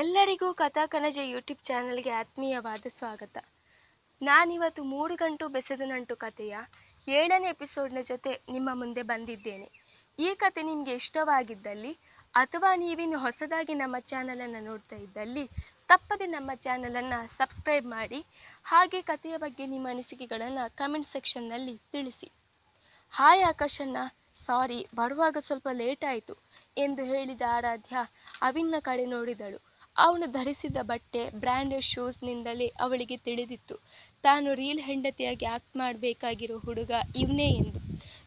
ಎಲ್ಲರಿಗೂ ಕಥಾ ಕನಜ ಯೂಟ್ಯೂಬ್ ಚಾನಲ್ಗೆ ಆತ್ಮೀಯವಾದ ಸ್ವಾಗತ. ನಾನಿವತ್ತು ಮೂರು ಗಂಟು ಬೆಸೆದ ನಂಟು ಕಥೆಯ ಏಳನೇ ಎಪಿಸೋಡ್ನ ಜೊತೆ ನಿಮ್ಮ ಮುಂದೆ ಬಂದಿದ್ದೇನೆ. ಈ ಕತೆ ನಿಮಗೆ ಇಷ್ಟವಾಗಿದ್ದಲ್ಲಿ ಅಥವಾ ನೀವಿನ್ನು ಹೊಸದಾಗಿ ನಮ್ಮ ಚಾನಲನ್ನು ನೋಡ್ತಾ ಇದ್ದಲ್ಲಿ ತಪ್ಪದೆ ನಮ್ಮ ಚಾನಲನ್ನು ಸಬ್ಸ್ಕ್ರೈಬ್ ಮಾಡಿ, ಹಾಗೆ ಕಥೆಯ ಬಗ್ಗೆ ನಿಮ್ಮ ಅನಿಸಿಕೆಗಳನ್ನು ಕಮೆಂಟ್ ಸೆಕ್ಷನ್ನಲ್ಲಿ ತಿಳಿಸಿ. ಹಾಯ್ ಆಕಾಶಣ್ಣ ಸಾರಿ, ಬರುವಾಗ ಸ್ವಲ್ಪ ಲೇಟ್ ಆಯಿತು ಎಂದು ಹೇಳಿದ ಆರಾಧ್ಯ ಅವಿನ್ನ ಕಡೆ ನೋಡಿದಳು. ಅವನು ಧರಿಸಿದ ಬಟ್ಟೆ ಬ್ರ್ಯಾಂಡೆಡ್ ಶೂಸ್ನಿಂದಲೇ ಅವಳಿಗೆ ತಿಳಿದಿತ್ತು. ತಾನು ರೀಲ್ ಹೆಂಡತಿಯಾಗಿ ಆಕ್ಟ್ ಮಾಡಬೇಕಾಗಿರೋ ಹುಡುಗ ಇವನೇ ಎಂದು.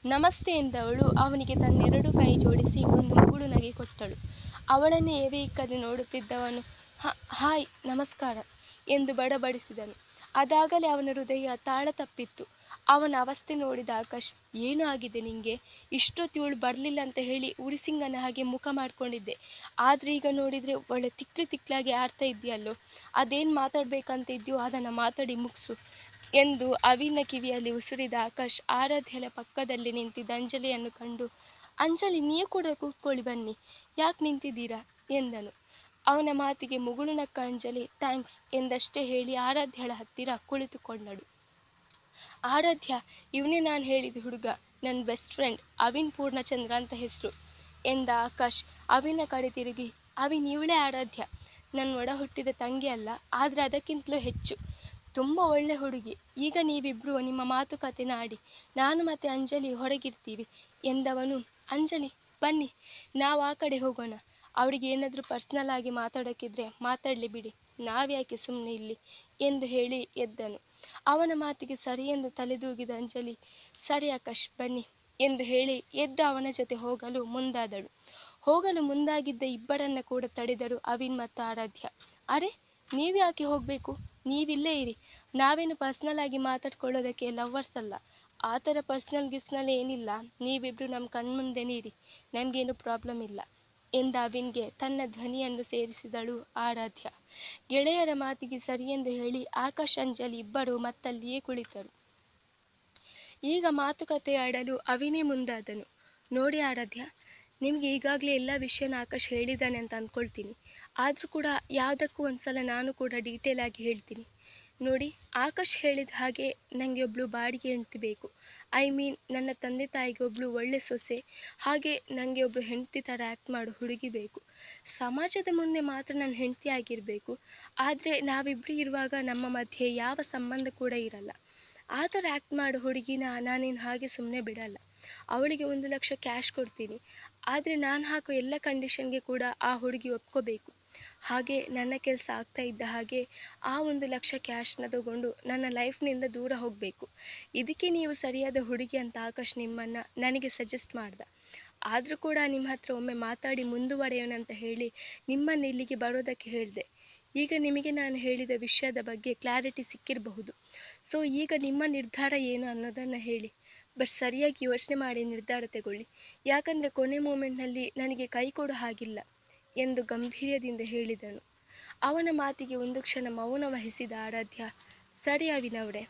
ನಮಸ್ತೆ ಎಂದವಳು ಅವನಿಗೆ ತನ್ನೆರಡು ಕೈ ಜೋಡಿಸಿ ಒಂದು ಮುಗುಳು ನಗೆ ಕೊಟ್ಟಳು. ಅವಳನ್ನೇ ಎವೆಯಿಕ್ಕದೆ ನೋಡುತ್ತಿದ್ದವನು, "ಹ- ಹಾಯ್, ನಮಸ್ಕಾರ ಎಂದು ಬಡಬಡಿಸಿದನು. ಅದಾಗಲೇ ಅವನ ಹೃದಯ ತಾಳ ತಪ್ಪಿತ್ತು. ಅವನ ಅವಸ್ಥೆ ನೋಡಿದ ಆಕಾಶ್ ಏನು ಆಗಿದೆ ನಿಂಗೆ? ಇಷ್ಟೊತ್ತು ಇವಳು ಬರಲಿಲ್ಲ ಅಂತ ಹೇಳಿ ಉರಿಸಿಂಗನ ಹಾಗೆ ಮುಖ ಮಾಡ್ಕೊಂಡಿದ್ದೆ. ಆದ್ರೆ ಈಗ ನೋಡಿದ್ರೆ ಒಳ್ಳೆ ತಿಕ್ಲು ತಿಕ್ಲಾಗಿ ಆಡ್ತಾ ಇದೆಯಲ್ಲೋ ಅದೇನು ಮಾತಾಡ್ಬೇಕಂತ ಇದೆಯೋ ಅದನ್ನು ಮಾತಾಡಿ ಮುಗಿಸು ಎಂದು ಅವಿನ ಕಿವಿಯಲ್ಲಿ ಉಸುರಿದ ಆಕಾಶ್ ಆರಾಧ್ಯಳ ಪಕ್ಕದಲ್ಲಿ ನಿಂತಿದ್ದ ಅಂಜಲಿಯನ್ನು ಕಂಡು, ಅಂಜಲಿ ನೀವು ಕೂಡ ಕೂತ್ಕೊಳ್ಳಿ ಬನ್ನಿ. ಯಾಕೆ ನಿಂತಿದ್ದೀರಾ? ಎಂದನು. ಅವನ ಮಾತಿಗೆ ಮುಗುಳು ನಕ್ಕ ಅಂಜಲಿ, ಥ್ಯಾಂಕ್ಸ್ ಎಂದಷ್ಟೇ ಹೇಳಿ ಆರಾಧ್ಯಳ ಹತ್ತಿರ ಕುಳಿತುಕೊಂಡಳು. ಆರಾಧ್ಯ, ಇವನೇ ನಾನು ಹೇಳಿದ ಹುಡುಗ ನನ್ನ ಬೆಸ್ಟ್ ಫ್ರೆಂಡ್ ಅವಿನ್ ಪೂರ್ಣಚಂದ್ರ ಅಂತ ಹೆಸರು. ಎಂದ ಆಕಾಶ್, ಅವಿನ ಕಡೆ ತಿರುಗಿ, ಅವಿನ್, ಇವಳೇ ಆರಾಧ್ಯ. ನನ್ನ ಒಡ ಹುಟ್ಟಿದ ತಂಗಿ ಅಲ್ಲ, ಆದರೆ ಅದಕ್ಕಿಂತಲೂ ಹೆಚ್ಚು. ತುಂಬ ಒಳ್ಳೆ ಹುಡುಗಿ. ಈಗ ನೀವಿಬ್ರು ನಿಮ್ಮ ಮಾತುಕತೆನ ಆಡಿ ನಾನು ಮತ್ತೆ ಅಂಜಲಿ ಹೊರಗಿರ್ತೀವಿ ಎಂದವನು. ಅಂಜಲಿ, ಬನ್ನಿ. ನಾವು ಆ ಕಡೆ ಹೋಗೋಣ. ಅವಳಿಗೆ ಏನಾದರೂ ಪರ್ಸ್ನಲ್ ಆಗಿ ಮಾತಾಡೋಕ್ಕಿದ್ರೆ ಮಾತಾಡಲಿ ಬಿಡಿ. ನಾವ್ಯಾಕೆ ಸುಮ್ಮನೆ ಇಲ್ಲಿ ಎಂದು ಹೇಳಿ ಎದ್ದನು. ಅವನ ಮಾತಿಗೆ ಸರಿ ಎಂದು ತಲೆದೂಗಿದ ಅಂಜಲಿ, ಸರಿ ಆಕಾಶ್, ಬನ್ನಿ ಎಂದು ಹೇಳಿ ಎದ್ದು ಅವನ ಜೊತೆ ಹೋಗಲು ಮುಂದಾದಳು. ಹೋಗಲು ಮುಂದಾಗಿದ್ದ ಇಬ್ಬರನ್ನ ಕೂಡ ತಡೆದರು ಅವಿನ್ ಮತ್ತು ಆರಾಧ್ಯ. ಅರೆ, ನೀವು ಯಾಕೆ ಹೋಗಬೇಕು? ನೀವಿಲ್ಲೇ ಇರಿ. ನಾವೇನು ಪರ್ಸ್ನಲ್ ಆಗಿ ಮಾತಾಡ್ಕೊಳ್ಳೋದಕ್ಕೆ ಲವ್ವರ್ಸ್ ಅಲ್ಲ. ಆ ಥರ ಪರ್ಸ್ನಲ್ ಗಿಸ್ನಲ್ ಏನಿಲ್ಲ. ನೀವಿಬ್ರು ನಮ್ಮ ಕಣ್ಮುಂದೆನೇ ಇರಿ ನಮಗೇನು ಪ್ರಾಬ್ಲಮ್ ಇಲ್ಲ. ಎಂದ ಅವಿನ್ಗೆ ತನ್ನ ಧ್ವನಿಯನ್ನು ಸೇರಿಸಿದಳು ಆರಾಧ್ಯ. ಗೆಳೆಯರ ಮಾತಿಗೆ ಸರಿಯೆಂದು ಹೇಳಿ ಆಕಾಶ್, ಅಂಜಲಿ ಇಬ್ಬರು ಮತ್ತಲ್ಲಿಯೇ ಕುಳಿತರು. ಈಗ ಮಾತುಕತೆ ಆಡಲು ಅವಿನೇ ಮುಂದಾದನು. ನೋಡಿ ಆರಾಧ್ಯ, ನಿಮಗೆ ಈಗಾಗಲೇ ಎಲ್ಲ ವಿಷಯನ ಆಕಾಶ್ ಹೇಳಿದ್ದಾನೆ ಅಂತ ಅಂದ್ಕೊಳ್ತೀನಿ ಆದರೂ ಕೂಡ ಯಾವುದಕ್ಕೂ ಒಂದ್ಸಲ ನಾನು ಕೂಡ ಡೀಟೇಲ್ ಆಗಿ ಹೇಳ್ತೀನಿ. ನೋಡಿ, ಆಕಾಶ್ ಹೇಳಿದ ಹಾಗೆ ನನಗೆ ಒಬ್ಳು ಬಾಡಿಗೆ ಹೆಂಡತಿ ಬೇಕು. ಐ ಮೀನ್, ನನ್ನ ತಂದೆ ತಾಯಿಗೆ ಒಬ್ಳು ಒಳ್ಳೆ ಸೊಸೆ, ಹಾಗೆ ನನಗೆ ಒಬ್ಳು ಹೆಂಡತಿ ಥರ ಆ್ಯಕ್ಟ್ ಮಾಡೋ ಹುಡುಗಿ ಬೇಕು. ಸಮಾಜದ ಮುಂದೆ ಮಾತ್ರ ನನ್ನ ಹೆಂಡತಿಯಾಗಿರಬೇಕು ಆದರೆ ನಾವಿಬ್ಬರು ಇರುವಾಗ ನಮ್ಮ ಮಧ್ಯೆ ಯಾವ ಸಂಬಂಧ ಕೂಡ ಇರಲ್ಲ. ಆ ಥರ ಆ್ಯಕ್ಟ್ ಮಾಡೋ ಹುಡುಗಿನ ನಾನೇನು ಹಾಗೆ ಸುಮ್ಮನೆ ಬಿಡಲ್ಲ. ಅವಳಿಗೆ ಒಂದು ಲಕ್ಷ ಕ್ಯಾಶ್ ಕೊಡ್ತೀನಿ. ಆದರೆ ನಾನು ಹಾಕೋ ಎಲ್ಲ ಕಂಡೀಷನ್ಗೆ ಕೂಡ ಆ ಹುಡುಗಿ ಒಪ್ಕೋಬೇಕು. ಹಾಗೆ ನನ್ನ ಕೆಲಸ ಆಗ್ತಾ ಇದ್ದ ಹಾಗೆ ಆ ಒಂದು ಲಕ್ಷ ಕ್ಯಾಶ್ನ ತಗೊಂಡು ನನ್ನ ಲೈಫ್ನಿಂದ ದೂರ ಹೋಗಬೇಕು. ಇದಕ್ಕೆ ನೀವು ಸರಿಯಾದ ಹುಡುಗಿ ಅಂತ ಆಕಾಶ್ ನಿಮ್ಮನ್ನು ನನಗೆ ಸಜೆಸ್ಟ್ ಮಾಡ್ದ. ಆದರೂ ಕೂಡ ನಿಮ್ಮ ಹತ್ರ ಒಮ್ಮೆ ಮಾತಾಡಿ ಮುಂದುವರೆಯೋಣ ಅಂತ ಹೇಳಿ ನಿಮ್ಮನ್ನು ಇಲ್ಲಿಗೆ ಬರೋದಕ್ಕೆ ಹೇಳಿದೆ. ಈಗ ನಿಮಗೆ ನಾನು ಹೇಳಿದ ವಿಷಯದ ಬಗ್ಗೆ ಕ್ಲಾರಿಟಿ ಸಿಕ್ಕಿರಬಹುದು. ಸೊ ಈಗ ನಿಮ್ಮ ನಿರ್ಧಾರ ಏನು ಅನ್ನೋದನ್ನು ಹೇಳಿ. ಬಟ್ ಸರಿಯಾಗಿ ಯೋಚನೆ ಮಾಡಿ ನಿರ್ಧಾರ ತಗೊಳ್ಳಿ. ಯಾಕಂದರೆ ಕೊನೆ ಮೂಮೆಂಟ್ನಲ್ಲಿ ನನಗೆ ಕೈ ಕೊಡೋ ಹಾಗಿಲ್ಲ ಎಂದು ಗಂಭೀರ್ಯದಿಂದ ಹೇಳಿದನು. ಅವನ ಮಾತಿಗೆ ಒಂದು ಕ್ಷಣ ಮೌನ ವಹಿಸಿದ ಆರಾಧ್ಯ, ಸರಿ ಅವಿನವ್ರೆ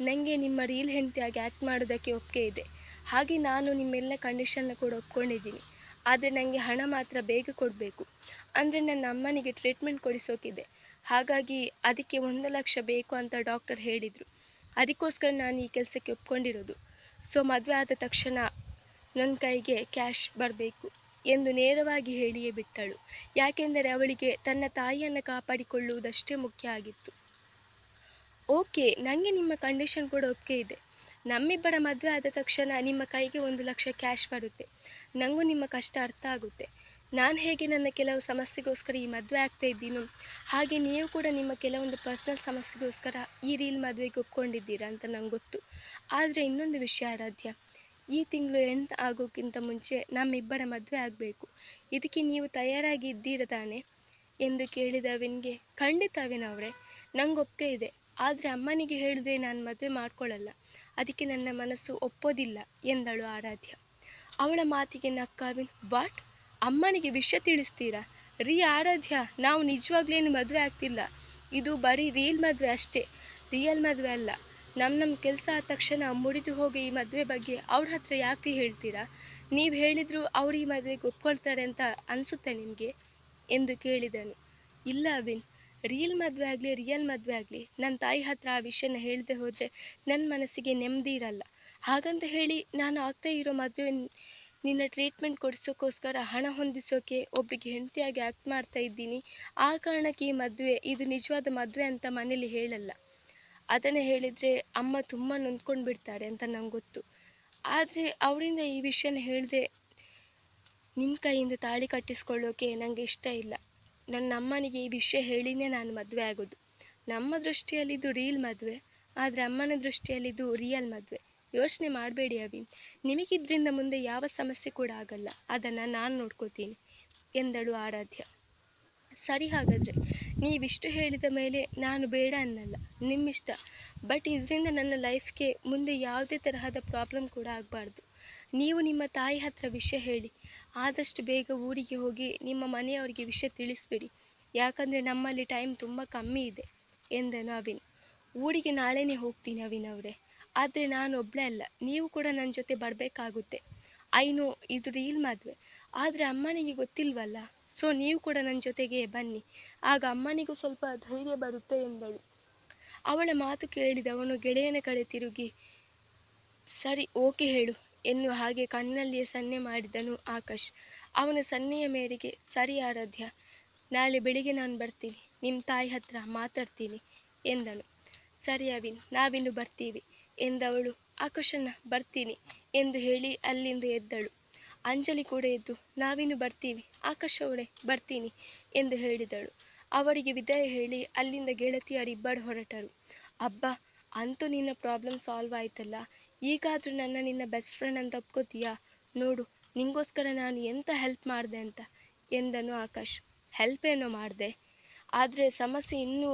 ನನಗೆ ನಿಮ್ಮ ರೀಲ್ ಹೆಂಡತಿಯಾಗಿ ಆ್ಯಕ್ಟ್ ಮಾಡೋದಕ್ಕೆ ಒಪ್ಪಿಗೆ ಇದೆ. ಹಾಗೆ ನಾನು ನಿಮ್ಮೆಲ್ಲ ಕಂಡೀಷನ್ನ ಕೂಡ ಒಪ್ಕೊಂಡಿದ್ದೀನಿ. ಆದರೆ ನನಗೆ ಹಣ ಮಾತ್ರ ಬೇಗ ಕೊಡಬೇಕು. ಅಂದರೆ ನನ್ನ ಅಮ್ಮನಿಗೆ ಟ್ರೀಟ್ಮೆಂಟ್ ಕೊಡಿಸೋಕಿದೆ. ಹಾಗಾಗಿ ಅದಕ್ಕೆ ಒಂದು ಲಕ್ಷ ಬೇಕು ಅಂತ ಡಾಕ್ಟರ್ ಹೇಳಿದರು. ಅದಕ್ಕೋಸ್ಕರ ನಾನು ಈ ಕೆಲಸಕ್ಕೆ ಒಪ್ಕೊಂಡಿರೋದು. ಸೊ ಮದುವೆ ಆದ ತಕ್ಷಣ ನನ್ನ ಕೈಗೆ ಕ್ಯಾಶ್ ಬರಬೇಕು ಎಂದು ನೇರವಾಗಿ ಹೇಳಿಯೇ ಬಿಟ್ಟಳು. ಯಾಕೆಂದರೆ ಅವಳಿಗೆ ತನ್ನ ತಾಯಿಯನ್ನು ಕಾಪಾಡಿಕೊಳ್ಳುವುದಷ್ಟೇ ಮುಖ್ಯ ಆಗಿತ್ತು. ಓಕೆ ನನಗೆ ನಿಮ್ಮ ಕಂಡೀಷನ್ ಕೂಡ ಒಪ್ಪಿಗೆ ಇದೆ. ನಮ್ಮಿಬ್ಬರ ಮದುವೆ ಆದ ತಕ್ಷಣ ನಿಮ್ಮ ಕೈಗೆ ಒಂದು ಲಕ್ಷ ಕ್ಯಾಶ್ ಬರುತ್ತೆ. ನನಗೂ ನಿಮ್ಮ ಕಷ್ಟ ಅರ್ಥ ಆಗುತ್ತೆ. ನಾನು ಹೇಗೆ ನನ್ನ ಕೆಲವು ಸಮಸ್ಯೆಗೋಸ್ಕರ ಈ ಮದುವೆ ಆಗ್ತಾ ಇದ್ದೀನೋ? ಹಾಗೆ ನೀವು ಕೂಡ ನಿಮ್ಮ ಕೆಲವೊಂದು ಪರ್ಸ್ನಲ್ ಸಮಸ್ಯೆಗೋಸ್ಕರ ಈ ರೀಲ್ ಮದುವೆಗೆ ಒಪ್ಕೊಂಡಿದ್ದೀರಾ ಅಂತ ನಂಗೆ ಗೊತ್ತು. ಆದರೆ ಇನ್ನೊಂದು ವಿಷಯ ಆರಾಧ್ಯ. ಈ ತಿಂಗಳು ಎಂಡ್ ಆಗೋಕ್ಕಿಂತ ಮುಂಚೆ ನಮ್ಮಿಬ್ಬರ ಮದುವೆ ಆಗಬೇಕು. ಇದಕ್ಕೆ ನೀವು ತಯಾರಾಗಿ ಇದ್ದೀರಾ ತಾನೆ? ಎಂದು ಕೇಳಿದ ವಿನ್ಗೆ, ಖಂಡಿತ ವಿನ್ ಅವರೇ ನಂಗೆ ಒಪ್ಪಿಗೆ ಇದೆ. ಆದರೆ ಅಮ್ಮನಿಗೆ ಹೇಳಿದ್ರೆ ನಾನು ಮದುವೆ ಮಾಡ್ಕೊಳ್ಳಲ್ಲ ಅದಕ್ಕೆ ನನ್ನ ಮನಸ್ಸು ಒಪ್ಪೋದಿಲ್ಲ, ಎಂದಳು ಆರಾಧ್ಯ. ಅವಳ ಮಾತಿಗೆ ನಕ್ಕ ಅವಿನ್ ವಾಟ್? ಅಮ್ಮನಿಗೆ ವಿಷಯ ತಿಳಿಸ್ತೀರಾ? ರೀ ಆರಾಧ್ಯ, ನಾವು ನಿಜವಾಗ್ಲೇನು ಮದುವೆ ಆಗ್ತಿಲ್ಲ. ಇದು ಬರೀ ರೀಲ್ ಮದುವೆ ಅಷ್ಟೇ. ರಿಯಲ್ ಮದುವೆ ಅಲ್ಲ. ನಮ್ಮ ನಮ್ಮ ಕೆಲಸ ಆದ ತಕ್ಷಣ ಮುರಿದು ಹೋಗಿ ಈ ಮದುವೆ ಬಗ್ಗೆ ಅವ್ರ ಹತ್ರ ಯಾಕೆ ಹೇಳ್ತೀರಾ? ನೀವು ಹೇಳಿದ್ರು ಅವ್ರು ಈ ಮದುವೆಗೆ ಒಪ್ಕೊಳ್ತಾರೆ ಅಂತ ಅನಿಸುತ್ತೆ ನಿಮಗೆ? ಎಂದು ಕೇಳಿದನು. ಇಲ್ಲ ಅವಿನ್ ರೀಲ್ ಮದುವೆ ಆಗಲಿ ರಿಯಲ್ ಮದುವೆ ಆಗಲಿ ನನ್ನ ತಾಯಿ ಹತ್ತಿರ ಆ ವಿಷಯನ ಹೇಳದೆ ಹೋದರೆ ನನ್ನ ಮನಸ್ಸಿಗೆ ನೆಮ್ಮದಿ ಇರಲ್ಲ. ಹಾಗಂತ ಹೇಳಿ ನಾನು ಆಗ್ತಾ ಇರೋ ಮದುವೆ ನಿನ್ನ ಟ್ರೀಟ್ಮೆಂಟ್ ಕೊಡಿಸೋಕ್ಕೋಸ್ಕರ ಹಣ ಹೊಂದಿಸೋಕೆ ಒಬ್ಬರಿಗೆ ಹೆಂಡತಿಯಾಗಿ ಆ್ಯಕ್ಟ್ ಮಾಡ್ತಾ ಇದ್ದೀನಿ. ಆ ಕಾರಣಕ್ಕೆ ಈ ಮದುವೆ, ಇದು ನಿಜವಾದ ಮದುವೆ ಅಂತ ಮನೇಲಿ ಹೇಳಲ್ಲ. ಅದನ್ನು ಹೇಳಿದರೆ ಅಮ್ಮ ತುಂಬ ನೊಂದ್ಕೊಂಡು ಬಿಡ್ತಾರೆ ಅಂತ ನಂಗೆ ಗೊತ್ತು. ಆದರೆ ಅವರಿಂದ ಈ ವಿಷಯನ ಹೇಳದೆ ನಿಮ್ಮ ಕೈಯಿಂದ ತಾಳಿ ಕಟ್ಟಿಸ್ಕೊಳ್ಳೋಕೆ ನನಗೆ ಇಷ್ಟ ಇಲ್ಲ. ನನ್ನ ಅಮ್ಮನಿಗೆ ಈ ವಿಷಯ ಹೇಳಿನೇ ನಾನು ಮದುವೆ ಆಗೋದು. ನಮ್ಮ ದೃಷ್ಟಿಯಲ್ಲಿ ಇದು ರೀಲ್ ಮದುವೆ, ಆದರೆ ಅಮ್ಮನ ದೃಷ್ಟಿಯಲ್ಲಿ ಇದು ರಿಯಲ್ ಮದುವೆ. ಯೋಚನೆ ಮಾಡಬೇಡಿ ಅವಿನ್. ನಿಮಗಿದ್ರಿಂದ ಮುಂದೆ ಯಾವ ಸಮಸ್ಯೆ ಕೂಡ ಆಗಲ್ಲ. ಅದನ್ನು ನಾನು ನೋಡ್ಕೋತೀನಿ, ಎಂದಳು ಆರಾಧ್ಯ. ಸರಿ ಹಾಗಾದರೆ, ನೀವಿಷ್ಟು ಹೇಳಿದ ಮೇಲೆ ನಾನು ಬೇಡ ಅನ್ನಲ್ಲ, ನಿಮ್ಮಿಷ್ಟ. ಬಟ್ ಇದರಿಂದ ನನ್ನ ಲೈಫ್ಗೆ ಮುಂದೆ ಯಾವುದೇ ತರಹದ ಪ್ರಾಬ್ಲಮ್ ಕೂಡ ಆಗಬಾರ್ದು. ನೀವು ನಿಮ್ಮ ತಾಯಿ ಹತ್ರ ವಿಷಯ ಹೇಳಿ. ಆದಷ್ಟು ಬೇಗ ಊರಿಗೆ ಹೋಗಿ ನಿಮ್ಮ ಮನೆಯವರಿಗೆ ವಿಷಯ ತಿಳಿಸ್ಬಿಡಿ. ಯಾಕಂದ್ರೆ ನಮ್ಮಲ್ಲಿ ಟೈಮ್ ತುಂಬ ಕಮ್ಮಿ ಇದೆ, ಎಂದನು ಅವಿನ್. ಊರಿಗೆ ನಾಳೆನೇ ಹೋಗ್ತೀನಿ ಅವಿನ್ ಅವರೇ. ಆದರೆ ನಾನು ಒಬ್ಬಳೇ ಅಲ್ಲ, ನೀವು ಕೂಡ ನನ್ನ ಜೊತೆ ಬರಬೇಕಾಗುತ್ತೆ. ಐನೋ, ಇದು ರೀಲ್ ಮದುವೆ. ಆದರೆ ಅಮ್ಮನಿಗೆ ಗೊತ್ತಿಲ್ವಲ್ಲ? ಸೊ ನೀವು ಕೂಡ ನನ್ನ ಜೊತೆಗೆ ಬನ್ನಿ. ಆಗ ಅಮ್ಮನಿಗೂ ಸ್ವಲ್ಪ ಧೈರ್ಯ ಬರುತ್ತೆ, ಎಂದಳು. ಅವಳ ಮಾತು ಕೇಳಿದವನು ಗೆಳೆಯನ ಕಡೆ ತಿರುಗಿ, ಸರಿ, ಓಕೆ, ಹೇಳು. ಎನ್ನುವ ಹಾಗೆ ಕಣ್ಣಲ್ಲಿಯೇ ಸನ್ನೆ ಮಾಡಿದನು ಆಕಾಶ್. ಅವನ ಸನ್ನೆಯ ಮೇರೆಗೆ, ಸರಿ ಆರಾಧ್ಯ, ನಾಳೆ ಬೆಳಿಗ್ಗೆ ನಾನು ಬರ್ತೀನಿ ನಿಮ್ಮ ತಾಯಿ ಹತ್ರ ಮಾತಾಡ್ತೀನಿ ಎಂದನು. ಸರಿ ಅವಿನ್, ನಾವಿನ್ನು ಬರ್ತೀವಿ ಎಂದವಳು. ಆಕಾಶಣ್ಣ, ಬರ್ತೀನಿ ಎಂದು ಹೇಳಿ ಅಲ್ಲಿಂದ ಎದ್ದಳು. ಅಂಜಲಿ ಕೂಡ ಎದ್ದು, ನಾವಿನ್ನು ಬರ್ತೀವಿ, ಆಕಾಶ ಅವಳೇ, ಬರ್ತೀನಿ ಎಂದು ಹೇಳಿದಳು. ಅವರಿಗೆ ವಿದಾಯ ಹೇಳಿ ಅಲ್ಲಿಂದ ಗೆಳತಿಯರಿಬ್ಬರು ಹೊರಟರು. ಅಬ್ಬಾ, ಅಂತೂ ನಿನ್ನ ಪ್ರಾಬ್ಲಮ್ ಸಾಲ್ವ್ ಆಯ್ತಲ್ಲ ಈಗಾದರೂ ನನ್ನ ನಿನ್ನ ಬೆಸ್ಟ್ ಫ್ರೆಂಡ್ ಅಂತ ಒಪ್ಕೋತೀಯಾ? ನೋಡು, ನಿಂಗೋಸ್ಕರ ನಾನು ಎಂತ ಹೆಲ್ಪ್ ಮಾಡಿದೆ ಅಂತ ಎಂದನು ಆಕಾಶ್. ಹೆಲ್ಪ್ ಏನೋ ಮಾಡಿದೆ. ಆದರೆ ಸಮಸ್ಯೆ ಇನ್ನೂ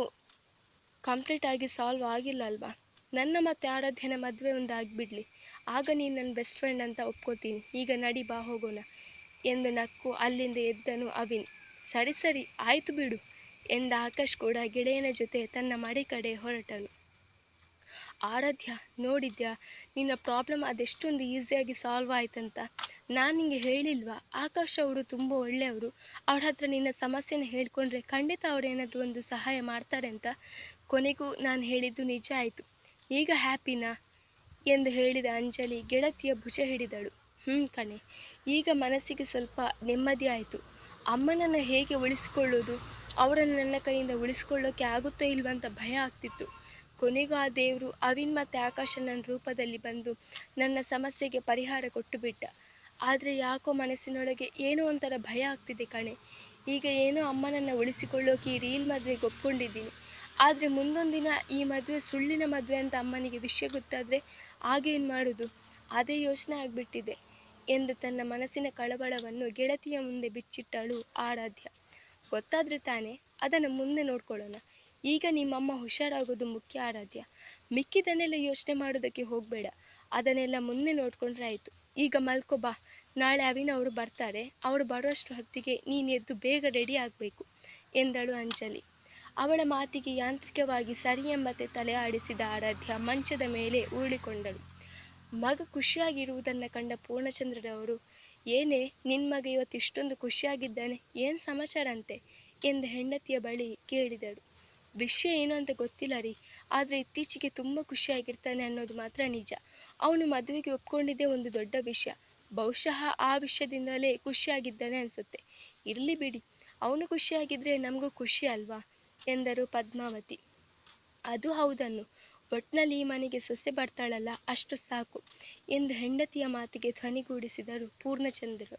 ಕಂಪ್ಲೀಟ್ ಆಗಿ ಸಾಲ್ವ್ ಆಗಿಲ್ಲ ಅಲ್ವಾ? ನನ್ನ ಮತ್ತು ಆರಾಧ್ಯನ ಮದುವೆ ಒಂದು ಆಗಿಬಿಡ್ಲಿ. ಆಗ ನೀನು ನನ್ನ ಬೆಸ್ಟ್ ಫ್ರೆಂಡ್ ಅಂತ ಒಪ್ಕೋತೀನಿ. ಈಗ ನಡಿ ಬಾ ಹೋಗೋಣ ಎಂದು ನಕ್ಕು ಅಲ್ಲಿಂದ ಎದ್ದನು ಅವಿನ್. ಸರಿ ಸರಿ, ಆಯಿತು ಬಿಡು ಎಂದ ಆಕಾಶ್ ಕೂಡ ಗೆಳೆಯನ ಜೊತೆ ತನ್ನ ಮಡಿ ಕಡೆ ಹೊರಟನು. ಆರಾಧ್ಯ, ನೋಡಿದ್ಯಾ? ನಿನ್ನ ಪ್ರಾಬ್ಲಮ್ ಅದೆಷ್ಟೊಂದು ಈಸಿಯಾಗಿ ಸಾಲ್ವ್ ಆಯ್ತಂತ? ನಾನು ನಿಂಗೆ ಹೇಳಿಲ್ವಾ? ಆಕಾಶ್ ಅವರು ತುಂಬ ಒಳ್ಳೆಯವರು. ಅವ್ರ ಹತ್ರ ನಿನ್ನ ಸಮಸ್ಯೆನ ಹೇಳ್ಕೊಂಡ್ರೆ ಖಂಡಿತ ಅವ್ರು ಏನಾದರೂ ಒಂದು ಸಹಾಯ ಮಾಡ್ತಾರೆ ಅಂತ ಕೊನೆಗೂ ನಾನು ಹೇಳಿದ್ದು ನಿಜ ಆಯಿತು. ಈಗ ಹ್ಯಾಪಿನಾ ಎಂದು ಹೇಳಿದ ಅಂಜಲಿ ಗೆಳತಿಯ ಭುಜ ಹಿಡಿದಳು. ಹ್ಞೂ ಕಣೆ, ಈಗ ಮನಸ್ಸಿಗೆ ಸ್ವಲ್ಪ ನೆಮ್ಮದಿ ಆಯಿತು. ಅಮ್ಮನನ್ನು ಹೇಗೆ ಉಳಿಸಿಕೊಳ್ಳೋದು? ಅವರನ್ನು ನನ್ನ ಕೈಯಿಂದ ಉಳಿಸ್ಕೊಳ್ಳೋಕೆ ಆಗುತ್ತೋ ಇಲ್ವಾ ಅಂತ ಭಯ ಆಗ್ತಿತ್ತು. ಕೊನೆಗೂ ಆ ದೇವರು ಅವಿನ್ ಮತ್ತೆ ಆಕಾಶ ನನ್ನ ರೂಪದಲ್ಲಿ ಬಂದು ನನ್ನ ಸಮಸ್ಯೆಗೆ ಪರಿಹಾರ ಕೊಟ್ಟು ಬಿಟ್ಟ ಆದರೆ ಯಾಕೋ ಮನಸ್ಸಿನೊಳಗೆ ಏನೋ ಒಂಥರ ಭಯ ಆಗ್ತಿದೆ ಕಣೆ. ಈಗ ಏನೋ ಅಮ್ಮನನ್ನು ಉಳಿಸಿಕೊಳ್ಳೋಕೆ ಈ ರೀಲ್ ಮದುವೆಗೆ ಒಪ್ಕೊಂಡಿದ್ದೀನಿ. ಆದರೆ ಮುಂದೊಂದು ದಿನ ಈ ಮದುವೆ ಸುಳ್ಳಿನ ಮದುವೆ ಅಂತ ಅಮ್ಮನಿಗೆ ವಿಷಯ ಗೊತ್ತಾದರೆ ಆಗೇನು ಮಾಡೋದು? ಅದೇ ಯೋಚನೆ ಆಗಿಬಿಟ್ಟಿದೆ ಎಂದು ತನ್ನ ಮನಸ್ಸಿನ ಕಳವಳವನ್ನು ಗೆಳತಿಯ ಮುಂದೆ ಬಿಚ್ಚಿಟ್ಟಳು ಆರಾಧ್ಯ. ಗೊತ್ತಾದರೆ ತಾನೇ, ಅದನ್ನು ಮುಂದೆ ನೋಡ್ಕೊಳ್ಳೋಣ. ಈಗ ನಿಮ್ಮಮ್ಮ ಹುಷಾರಾಗೋದು ಮುಖ್ಯ ಆರಾಧ್ಯ. ಮಿಕ್ಕಿದನ್ನೆಲ್ಲ ಯೋಚನೆ ಮಾಡೋದಕ್ಕೆ ಹೋಗಬೇಡ. ಅದನ್ನೆಲ್ಲ ಮುಂದೆ ನೋಡ್ಕೊಂಡ್ರೆ ಆಯ್ತು. ಈಗ ಮಲ್ಕೋ ಬಾ. ನಾಳೆ ಅವಿನ ಅವರು ಬರ್ತಾರೆ. ಅವರು ಬರುವಷ್ಟು ಹೊತ್ತಿಗೆ ನೀನು ಎದ್ದು ಬೇಗ ರೆಡಿ ಆಗಬೇಕು, ಎಂದಳು ಅಂಜಲಿ. ಅವಳ ಮಾತಿಗೆ ಯಾಂತ್ರಿಕವಾಗಿ ಸರಿ ಎಂಬಂತೆ ತಲೆ ಆಡಿಸಿದ ಆರಾಧ್ಯ ಮಂಚದ ಮೇಲೆ ಉರುಳಿಕೊಂಡಳು. ಮಗ ಖುಷಿಯಾಗಿರುವುದನ್ನು ಕಂಡ ಪೂರ್ಣಚಂದ್ರರವರು ಏನೇ ನಿನ್ನ ಮಗ ಇವತ್ತು ಇಷ್ಟೊಂದು ಖುಷಿಯಾಗಿದ್ದಾನೆ, ಏನು ಸಮಾಚಾರ ಅಂತೆ, ಎಂದು ಹೆಂಡತಿಯ ಬಳಿ ಕೇಳಿದಳು. ವಿಷಯ ಏನು ಅಂತ ಗೊತ್ತಿಲ್ಲ ರೀ. ಆದರೆ ಇತ್ತೀಚೆಗೆ ತುಂಬ ಖುಷಿಯಾಗಿರ್ತಾನೆ ಅನ್ನೋದು ಮಾತ್ರ ನಿಜ. ಅವನು ಮದುವೆಗೆ ಒಪ್ಕೊಂಡಿದ್ದೆ ಒಂದು ದೊಡ್ಡ ವಿಷಯ. ಬಹುಶಃ ಆ ವಿಷಯದಿಂದಲೇ ಖುಷಿಯಾಗಿದ್ದಾನೆ ಅನಿಸುತ್ತೆ. ಇರಲಿ ಬಿಡಿ. ಅವನು ಖುಷಿಯಾಗಿದ್ದರೆ ನಮಗೂ ಖುಷಿ ಅಲ್ವಾ? ಎಂದರು ಪದ್ಮಾವತಿ. ಅದು ಹೌದನ್ನು. ಒಟ್ನಲ್ಲಿ ಈ ಮನೆಗೆ ಸೊಸೆ ಬರ್ತಾಳಲ್ಲ, ಅಷ್ಟು ಸಾಕು ಎಂದು ಹೆಂಡತಿಯ ಮಾತಿಗೆ ಧ್ವನಿಗೂಡಿಸಿದರು ಪೂರ್ಣಚಂದ್ರರು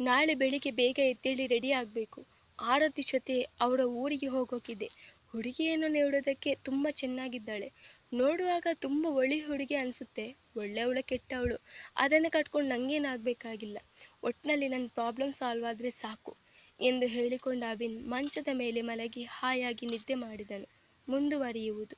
ನಾಳೆ ಬೆಳಿಗ್ಗೆ ಬೇಗ ಎದ್ದೇಳಿ ರೆಡಿ ಆಗಬೇಕು. ಆರತಿ ಜೊತೆ ಅವರ ಊರಿಗೆ ಹೋಗೋಕಿದೆ. ಹುಡುಗಿಯನ್ನು ನೋಡೋದಕ್ಕೆ ತುಂಬ ಚೆನ್ನಾಗಿದ್ದಾಳೆ. ನೋಡುವಾಗ ತುಂಬ ಒಳ್ಳೆ ಹುಡುಗಿ ಅನಿಸುತ್ತೆ. ಒಳ್ಳೆಯವಳು ಕೆಟ್ಟವಳು ಅದನ್ನು ಕಟ್ಕೊಂಡು ನನಗೇನಾಗಬೇಕಾಗಿಲ್ಲ ಒಟ್ಟಿನಲ್ಲಿ ನನ್ನ ಪ್ರಾಬ್ಲಮ್ ಸಾಲ್ವ್ ಆದರೆ ಸಾಕು ಎಂದು ಹೇಳಿಕೊಂಡ ಅಭಿನ್ ಮಂಚದ ಮೇಲೆ ಮಲಗಿ ಹಾಯಾಗಿ ನಿದ್ದೆ ಮಾಡಿದನು. ಮುಂದುವರಿಯುವುದು.